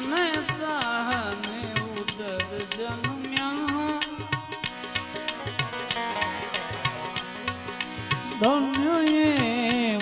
જનતા ને ઉદર જન્મ્યા ધન્ય એ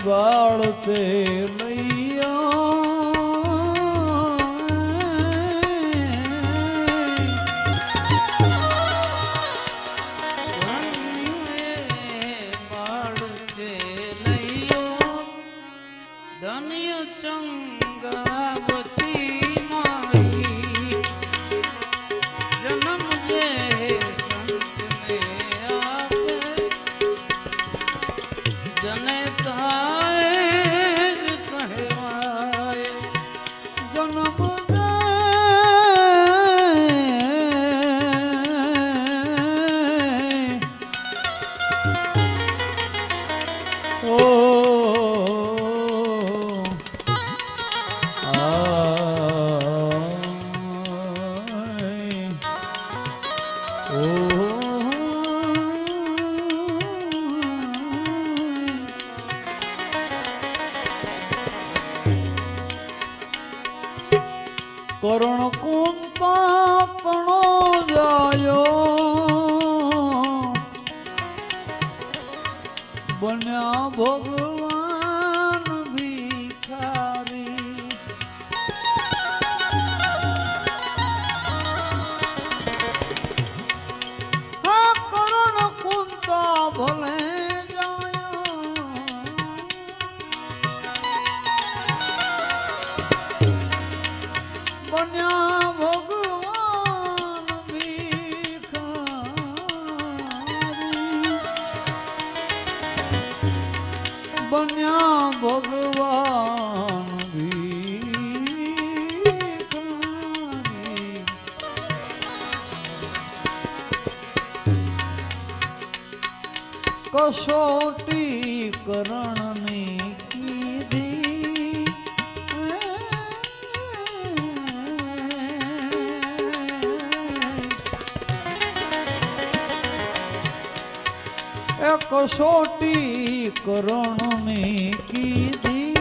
કસોટી કરણની કીધી.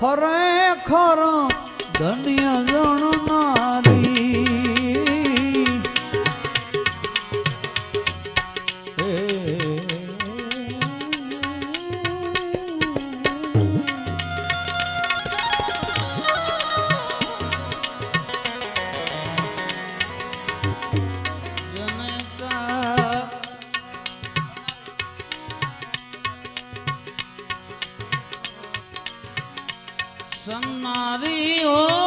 ખરેખર ધન્ય જણનારી જનતા સન્નારી હોય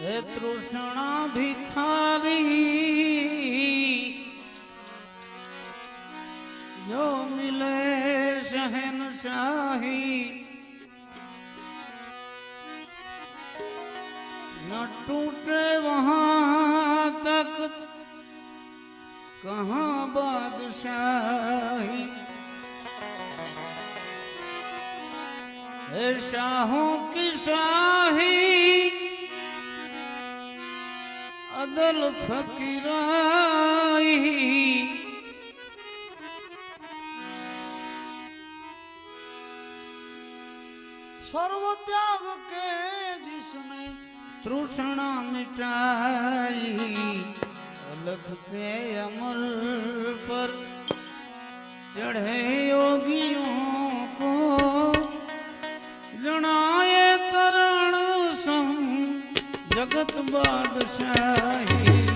હે તૃષ્ણ ભિખારી, જો મિલે સહન શાહી, ન ટૂટે વહાં તક, કહા બાદશાહી. હે શાહો કી શાહી અદલ ફકીરાઈ સર્વ ત્યાગ કે જિસને તૃષ્ણા મિટાઈ અલખ કે અમલ પર ચઢે યોગીઓ જગત બાદશાહી.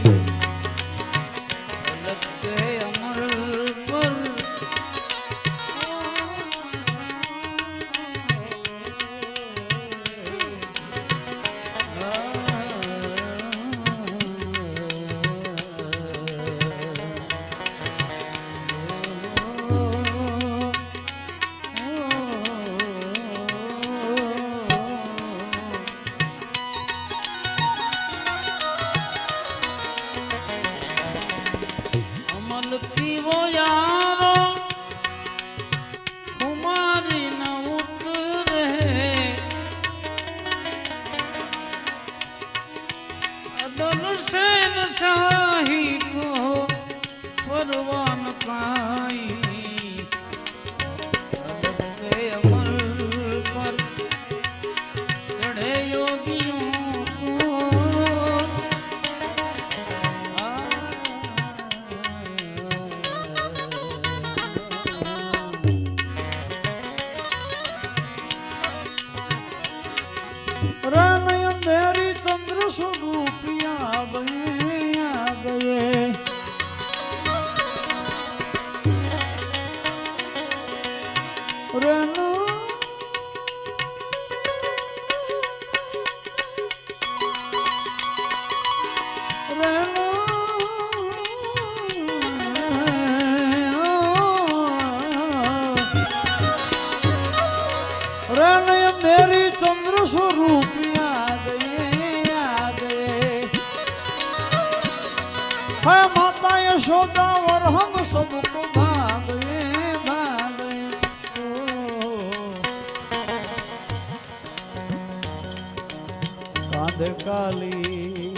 काली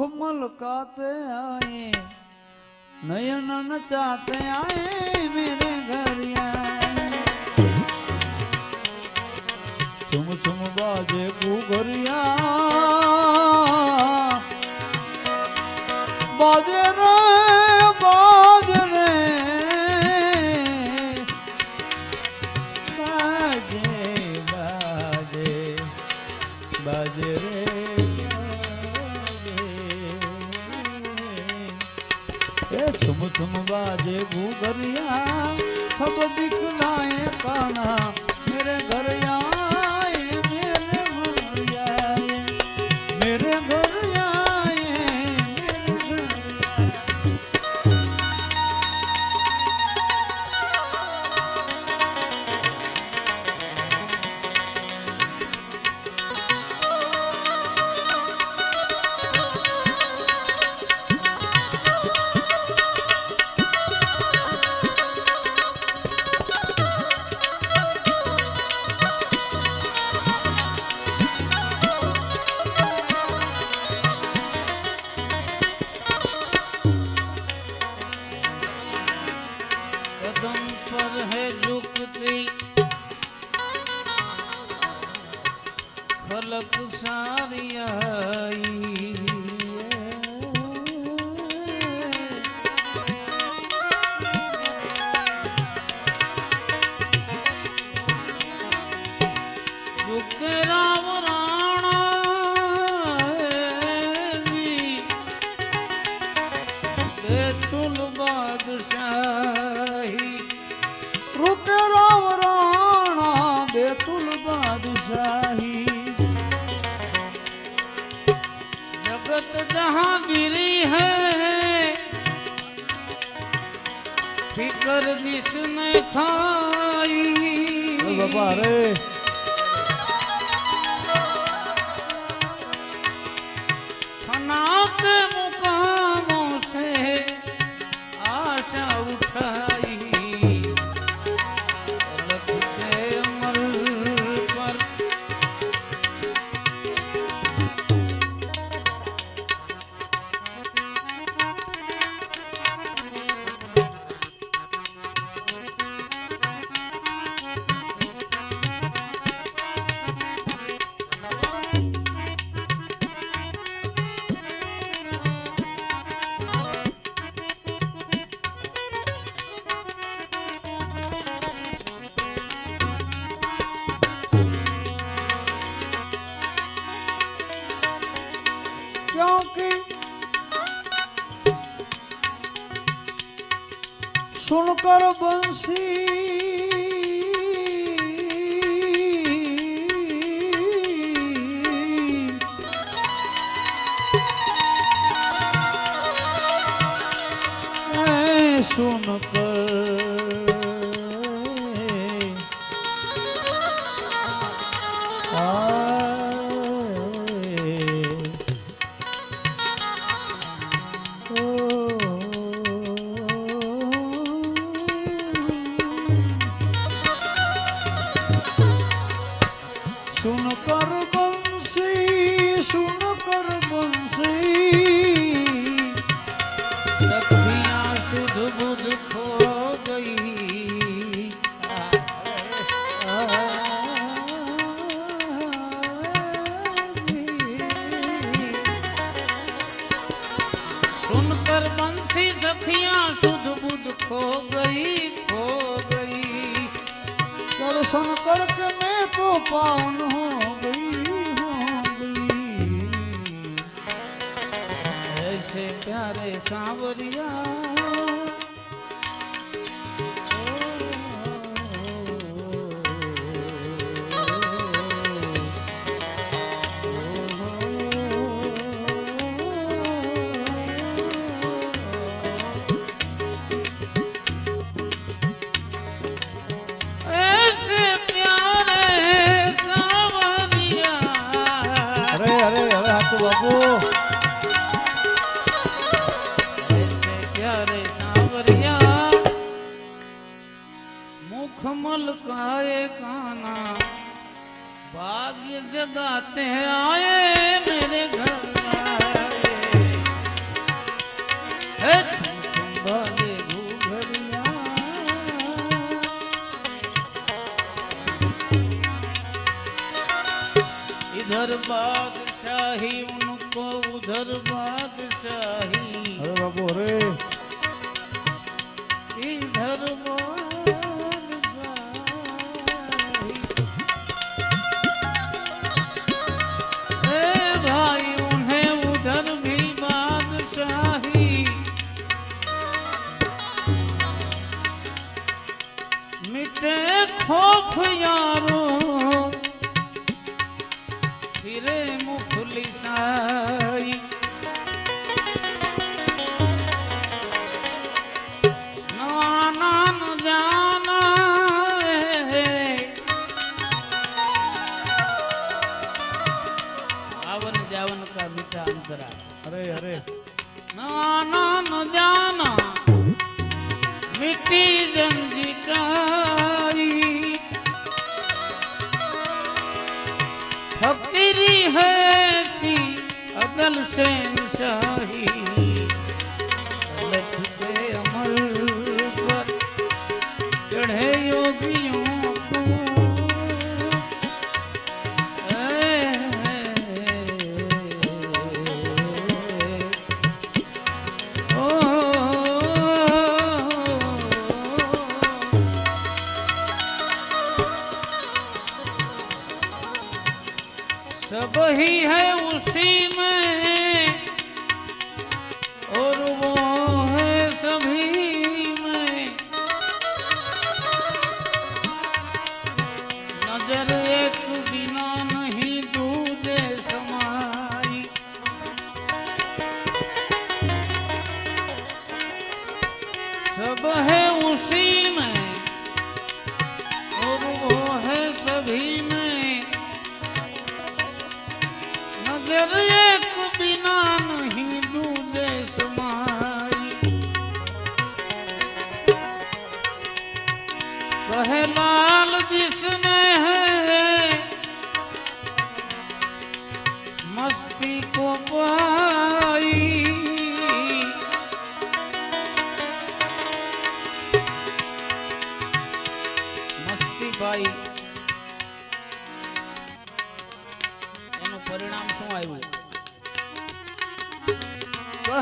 ખુમલ કાતે આએ નયન નચાતે આએ મેરે ઘરિયા ચુમ ચુમ બાજે જે ભૂગરિયા સબ દીકરા કાના સુનકર બંશી. સુનકર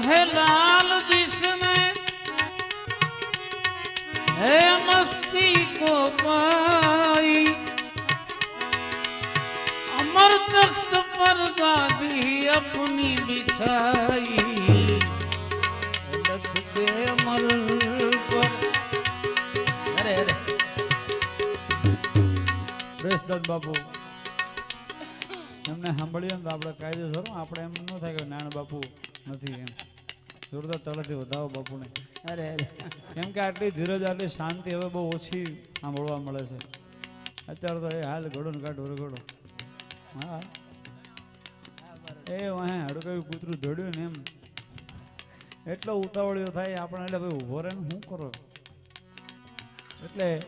લાલ દિશને હે મસ્તી કો પાઈ અમર તખ્ત પર ગાદી અપની બિછાઈ લખ દે પર અરે અરે પ્રેસદન બાપુ એમને સાંભળીએ ને તો આપણે કાયદેસર, આપણે એમ ન થાય કે નાણ બાપુ નથી એમ. જોરદાર તળેથી વધાવો બાપુને. અરે અરે. કેમ કે આટલી ધીરજ આટલી શાંતિ હવે બહુ ઓછી સાંભળવા મળે છે. અત્યારે તો એ હાલ ઘડો ને કાઢો ઘડો હા. એ વાહે હડકયું કૂતરું ધડ્યું ને એમ. એટલો ઉતાવળિયો થાય આપણે એટલે ભાઈ ઊભો રહે શું કરો? એટલે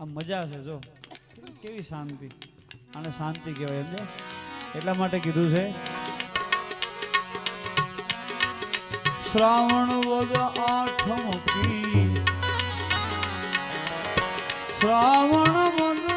આ મજા છે જો. કેવી શાંતિ. આને શાંતિ કહેવાય એમ એટલા માટે કીધું છે શ્રાવણ વદ આઠમ કી શ્રાવણ વદ